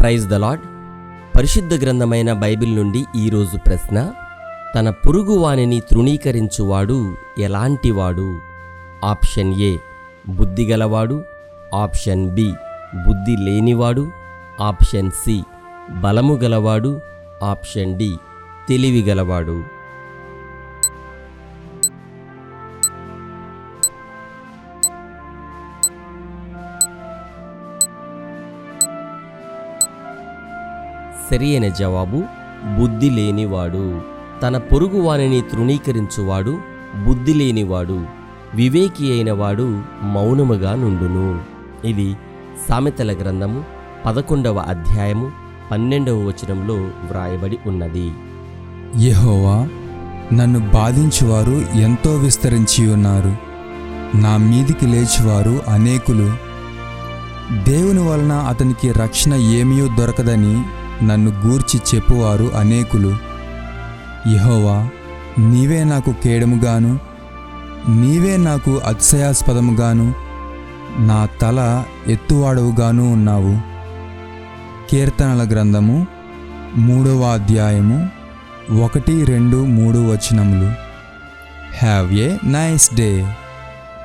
Praise the lord పరిశుద్ధ గ్రంథమైన Bible నుండి ఈరోజు ప్రశ్న తన పొరుగువానిని తృణీకరించువాడు ఎలాంటివాడు? ఆప్షన్ ఏ బుద్ధిగలవాడు ఆప్షన్ బి బుద్ధి లేనివాడు. ఆప్షన్ సి బలము గలవాడు. ఆప్షన్ డి తెలివిగలవాడు సరియైన జవాబు బుద్ధి లేనివాడు. తన పొరుగువానిని తృణీకరించువాడు బుద్ధి లేనివాడు. వివేకి అయినవాడు మౌనముగా నుండును. ఇది సామెతల గ్రంథము పదకొండవ అధ్యాయము పన్నెండవ వచనంలో వ్రాయబడి ఉన్నది. యహోవా నన్ను బాధించువారు ఎంతో విస్తరించి ఉన్నారు. నా మీదికి లేచివారు అనేకులు. దేవుని వలన అతనికి రక్షణ ఏమీ దొరకదని నన్ను గూర్చి చెప్పువారు అనేకులు. యహోవా నీవే నాకు కేడముగాను నీవే నాకు అతిశయాస్పదముగాను నా తల ఎత్తువాడవుగాను ఉన్నావు. కీర్తనల గ్రంథము మూడవ అధ్యాయము ఒకటి రెండు మూడు వచనములు. Have a nice day